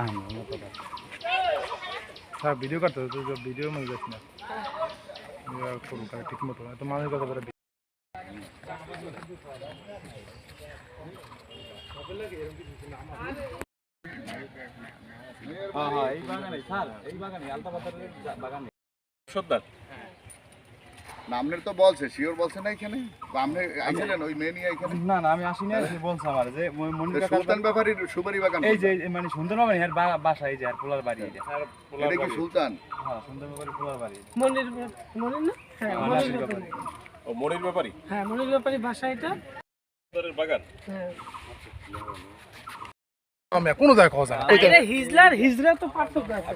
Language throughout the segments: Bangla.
আমি হ্যাঁ ভিডিও করতে তুই ভিডিও মনে যাস না। করুন ঠিক মতো তো মানুষের কথা বলে সর্দার। আপনার তো বলছে শিওর বলছে না এখানে? আপনি আইছিলেন ওই মেয়ে নিয়ে এখানে? না না আমি আসিনি আর বলছে আমার যে মনির কাকা সুলতান ব্যাপারীর সুপারি বাগান এই যে মানে সুন্দর বাবা এর বাসা এই যে আর পোলার বাড়ি এই যে। এটা কি সুলতান? হ্যাঁ সুন্দর ব্যাপারে পোলার বাড়ি। মনির মনির না? হ্যাঁ মনির ব্যাপারী। ও মনির ব্যাপারী? হ্যাঁ মনির ব্যাপারী বাসা এটা। সর্দারের বাগান? হ্যাঁ। আমি কোনো খাওয়া এটা হিজলার হিজলা তো পার্থক্য আছে।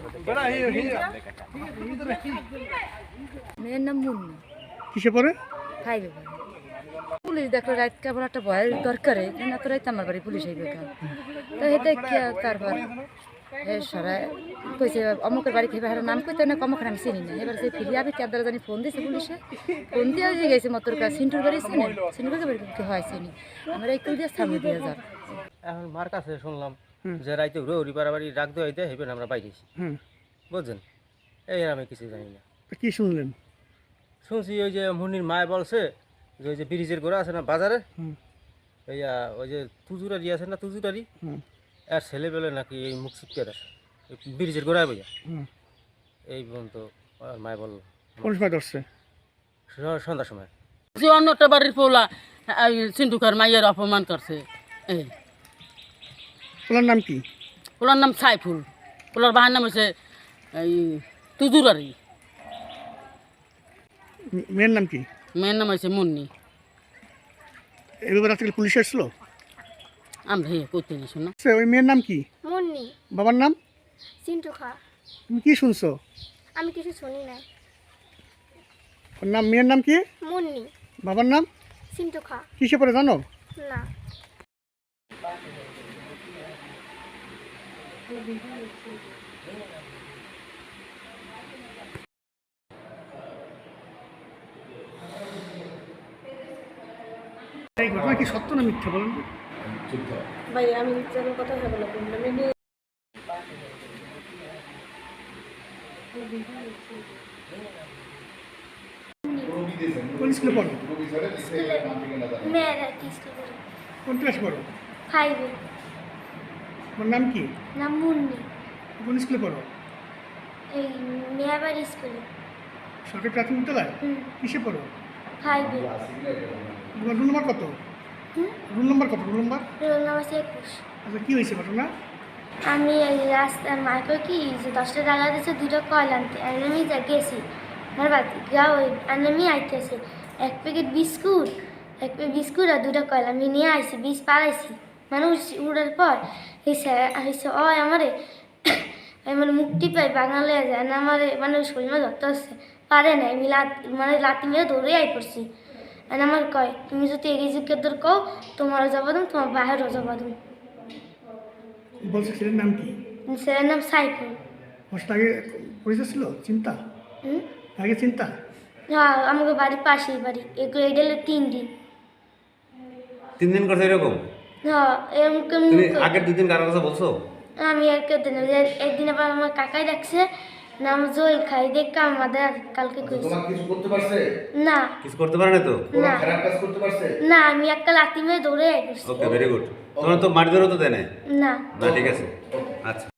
মেয়ের নাম মুন্না। কিসে পরে ফাইভে পড়ে পুলিশ দেখল রাত কেমন একটা ভয়ের দরকারে এখানে তো রাইতে আমার বাড়ি পুলিশ আইবে কেন? তো হেতে তারপর কইছে অমুকের বাড়ি খেয়ে হার নাম কইতে না কমখানে আমি চিনি না। এবার সে ফিরিয়ে আবে কেদার জানি ফোন দিয়েছে পুলিশে। ফোন দিয়ে যে গেছে মতর কাছে সিন্টুর বাড়ি চিনি? সিন্টুর বাড়ি কি হয় চিনি? আমরা একটু দিয়ে সামনে দিয়ে যাব এখন মার কাছে শুনলাম যে রাইতে রাখ হেবেন আমরা বাইরেছি হুম। বুঝছেন? এই আমি কিছু জানি না। কি শুনলেন? শুনছি ওই যে মুনির মায় বলছে যে ওই যে ব্রিজের গোড়া আছে না বাজারে আহ, ওই যে তুজুরারি আছে না তুজুরারি। আর ছেলেবেলে নাকি এই মুখ শিখতে আছে ব্রিজের গোড়ায় বইয়া। এই পর্যন্ত আর মায় বলল। কোন সময় ধরছে? স- সন্ধ্যার সময়। যে অন্যটা বাড়ির পোলা সিন্ধুকার মাইয়ের অপমান করছে। এই। ওনার নাম কি? পোলার নাম সাইফুল। পোলার বাহার নাম হচ্ছে এই তুজুরারি। মেয়ের নাম কি? মেয়ের নাম হচ্ছে মুন্নি। এই ব্যাপারে আজকে পুলিশ এসেছিল? আমরা হে করতে দিছি না? সে ওই মেয়ের নাম কি? মুন্নি। বাবার নাম? চিন্টু খা। তুমি কি শুনছো? আমি কিছু শুনি না ওর নাম মেয়ের নাম কি? মুন্নি। বাবার নাম? চিন্টু খা। কিসে পরে জানো? না। এই ঘটনা কি সত্য না মিথ্যা বলুন ভাই আমি যেন কথা হবে না বললাম কোন স্কুলে পড়ো? মেয়েরা কি স্কুল করে কোন ক্লাস পড়ো? ফাইভে ওর নাম কি? না মুন্নি। কোন স্কুলে পড়ো? এই মেয়াবাড়ি স্কুলে। সরকারি প্রাথমিক বিদ্যালয়? কিসে পড়ো? ফাইভে তোমার রুল নম্বর কত? রুল নম্বর কত? রুল নম্বর রোল নাম্বার একুশ আচ্ছা কি হয়েছে ঘটনা? আমি এই রাস্তার মাইকে কি যে দশটা টাকা দিয়েছে দুটো কল আনতে। আমি যা গেছি আমার বাড়িতে গা ওই আমি আইতেছে এক প্যাকেট বিস্কুট এক প্যাকেট বিস্কুট আর দুটো কল আমি নিয়ে আইছি বিষ পাড়াইছি। মানুষ উড়ার পর হয়েছে হয়েছে ও আমারে আমি মানে মুক্তি পাই বাঙালি যায় না আমারে মানে শরীর ধরতে হচ্ছে পারে না আমি লাত মানে লাতি মেরে দৌড়ে আই পড়ছি। আর আমার কয় তুমি যদি এগিয়ে জিজ্ঞেস দর কও তোমারও যাব দিম তোমার বাইরেও যাব দিম। বলছে ছেলের নাম কি? ছেলের নাম সাইফুল। কষ্ট আগে পরিচয় ছিল? চিন্তা? হুম? আগে চিন্তা? হ্যাঁ আমাকে বাড়ির পাশেই বাড়ি এগুলো এটা হলো তিন দিন। তিন দিন করছে এরকম? হ্যাঁ এরকম কেমন তুমি করে- আগের দুদিন কারোর কথা বলছো? আমি আর কেউ দিন একদিন আবার আমার কাকাই ডাকছে নাম জল খাই দেখ আমাদের কালকে কইছে। তোমার কিছু করতে পারছে? না। কিছু করতে পারে না তো? না। খারাপ কাজ করতে পারছে? না আমি একটা লাতি মেরে দৌড়ে ওকে ভেরি গুড তোমার তো মাটি ধরো তো দেয় না। না ঠিক আছে। আচ্ছা।